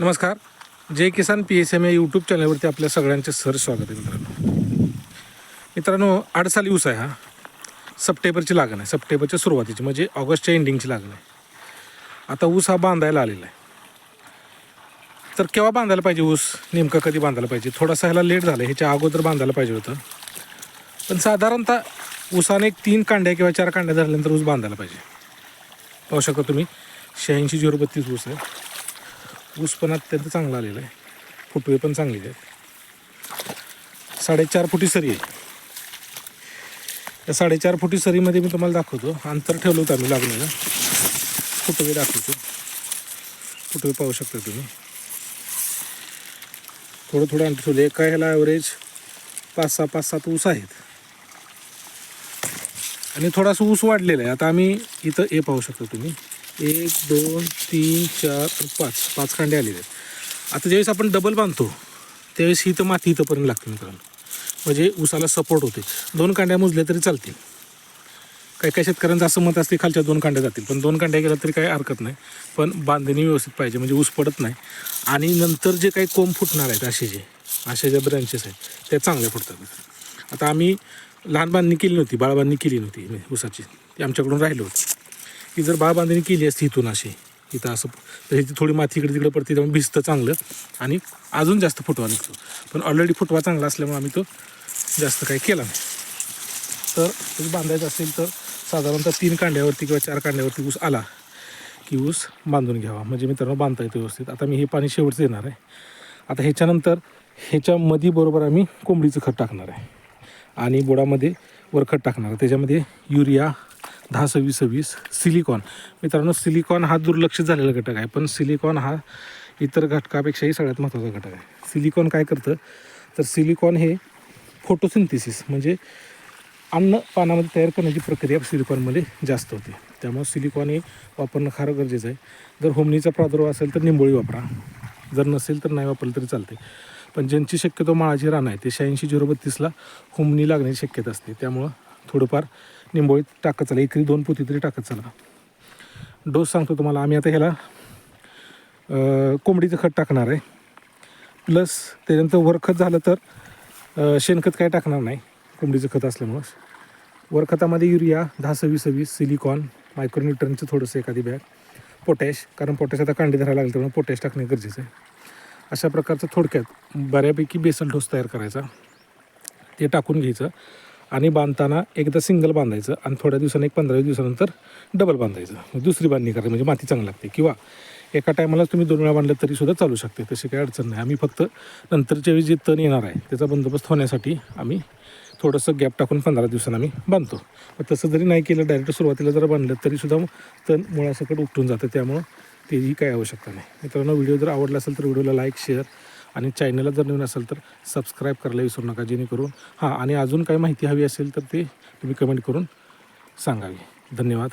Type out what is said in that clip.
नमस्कार. जय किसान P S M या YouTube चॅनलवरती आपल्या सगळ्यांचे सर स्वागत आहे मित्रांनो. मित्रांनो आडसाली ऊस आहे हा. सप्टेंबरची लागण आहे. सप्टेंबरच्या सुरुवातीची म्हणजे ऑगस्टच्या एंडिंगची लागण आहे. आता ऊस हा बांधायला आलेला आहे. तर केव्हा बांधायला पाहिजे ऊस? नेमकं कधी बांधायला पाहिजे? थोडासा ह्याला लेट झालं ह्याच्या अगोदर बांधायला पाहिजे होतं. पण साधारणतः ऊसाने एक तीन कांड्या किंवा चार कांड्या झाल्यानंतर ऊस बांधायला पाहिजे. पाहू शकता तुम्ही. शहाऐंशी झिरो बत्तीस ऊस आहे. ऊस पण अत्यंत चांगला आलेला आहे. फुटवे पण चांगले आहेत. साडेचार फुटी सरी आहे. त्या साडेचार फुटी सरीमध्ये मी तुम्हाला दाखवतो. अंतर ठेवलं होतं आम्ही लागलेलं. फुटवे दाखवतो. फुटवे पाहू शकता तुम्ही. थोडं थोडं अंतर ठेवलं. एका ह्याला ॲव्हरेज पाच सहा पाच सात ऊस आहेत. आणि थोडासा ऊस वाढलेला आहे. आता आम्ही इथं हे पाहू शकतो तुम्ही. एक दोन तीन चार पाच. पाच कांडे आलेले आहेत. आता ज्यावेळेस आपण डबल बांधतो त्यावेळेस ही तर माती इथंपर्यंत लागते मित्रांनो. म्हणजे ऊसाला सपोर्ट होते. दोन कांड्या मोजल्या तरी चालतील. काही काही शेतकऱ्यांचं असं मत असते खालच्या दोन कांड्या जातील. पण दोन कांड्या गेल्या तरी काही हरकत नाही. पण बांधणी व्यवस्थित पाहिजे. म्हणजे ऊस पडत नाही. आणि नंतर जे काही कोंब फुटणार आहेत असे जे असे ज्या ब्रँचेस आहेत त्या चांगल्या फुटतात आता आम्ही लहान बांधणी केली नव्हती बाळबांधणी केली नव्हती म्हणजे ऊसाची. ती आमच्याकडून राहिलं होतं. की जर बाळ बांधणी केली असती इथून अशी इथं असं तर ह्याची थोडी माती इकडे तिकडे पडते त्यामुळे भिजतं चांगलं. आणि अजून जास्त फुटवा निघतो. पण ऑलरेडी फुटवा चांगला असल्यामुळे आम्ही तो जास्त काही केला नाही. तर तुम्ही बांधायचं असेल तर साधारणतः तीन कांड्यावरती किंवा चार कांड्यावरती ऊस आला की ऊस बांधून घ्यावा. म्हणजे मित्रांनो बांधता येतो व्यवस्थित. आता मी हे पाणी शेवटचं देणार आहे. आता ह्याच्यानंतर ह्याच्या मधीबरोबर आम्ही कोंबडीचं खत टाकणार आहे. आणि बुडामध्ये वरखत टाकणार आहे. त्याच्यामध्ये युरिया दहा सव्वीस सव्वीस सिलिकॉन. मित्रांनो सिलिकॉन हा दुर्लक्षित झालेला घटक आहे पण सिलिकॉन हा इतर घटकापेक्षाही सगळ्यात महत्त्वाचा घटक आहे. सिलिकॉन काय करतं? तर सिलिकॉन हे फोटोसिंथेसिस म्हणजे अन्न पानामध्ये तयार करण्याची प्रक्रिया सिलिकॉनमध्ये जास्त होते. त्यामुळे सिलिकॉन हे वापरणं फार गरजेचं आहे. जर होमनीचा प्रादुर्भाव असेल तर निंबोळी वापरा. जर नसेल तर नाही वापरलं तरी चालते पण ज्यांची शक्यतो माळाची रान आहे ते शहाऐंशी झिरो बत्तीसला होमनी लागण्याची शक्यता असते. त्यामुळं थोडंफार निंबोळीत टाकत चला एकरी दोन पोती तरी टाकत चला. डोस सांगतो तुम्हाला आम्ही आता ह्याला कोंबडीचं खत टाकणार आहे. प्लस त्याच्यानंतर वरखत झालं तर शेणखत काय टाकणार नाही कोंबडीचं खत असल्यामुळं. वरखतामध्ये युरिया दहा सव्वीस सव्वीस सिलिकॉन मायक्रोन्युट्रनचं थोडंसं एखादी बॅग पोटॅश कारण पोटॅश आता कांडी धरायला लागली त्यामुळे पोटॅश टाकणे गरजेचं आहे. अशा प्रकारचं थोडक्यात बऱ्यापैकी बेसल डोस तयार करायचा. ते टाकून घ्यायचं. आणि बांधताना एकदा सिंगल बांधायचं आणि थोड्या दिवसांनी एक पंधरा दिवसानंतर डबल बांधायचं. दुसरी बांधणी करायची म्हणजे माती चांगली लागते. किंवा एका टायमाला तुम्ही दोन वेळा बांधलं तरी सुद्धा चालू शकते. तशी काही अडचण नाही. आम्ही फक्त नंतरच्या वेळी जे तण येणार आहे त्याचा बंदोबस्त होण्यासाठी आम्ही थोडंसं गॅप टाकून पंधरा दिवसांनी आम्ही बांधतो. पण तसं जरी नाही केलं डायरेक्ट सुरुवातीला जर बांधलं तरीसुद्धा तण मुळासकट उपटून जातं. त्यामुळं तेही काही आवश्यकता नाही. मित्रांनो व्हिडिओ जर आवडला असेल तर व्हिडिओला लाईक शेअर आणि चॅनलला जर नवीन असेल तर सबस्क्राईब करायला विसरू नका जेणेकरून हां आणि अजून काही माहिती हवी असेल तर ते तुम्ही कमेंट करून सांगावी. धन्यवाद.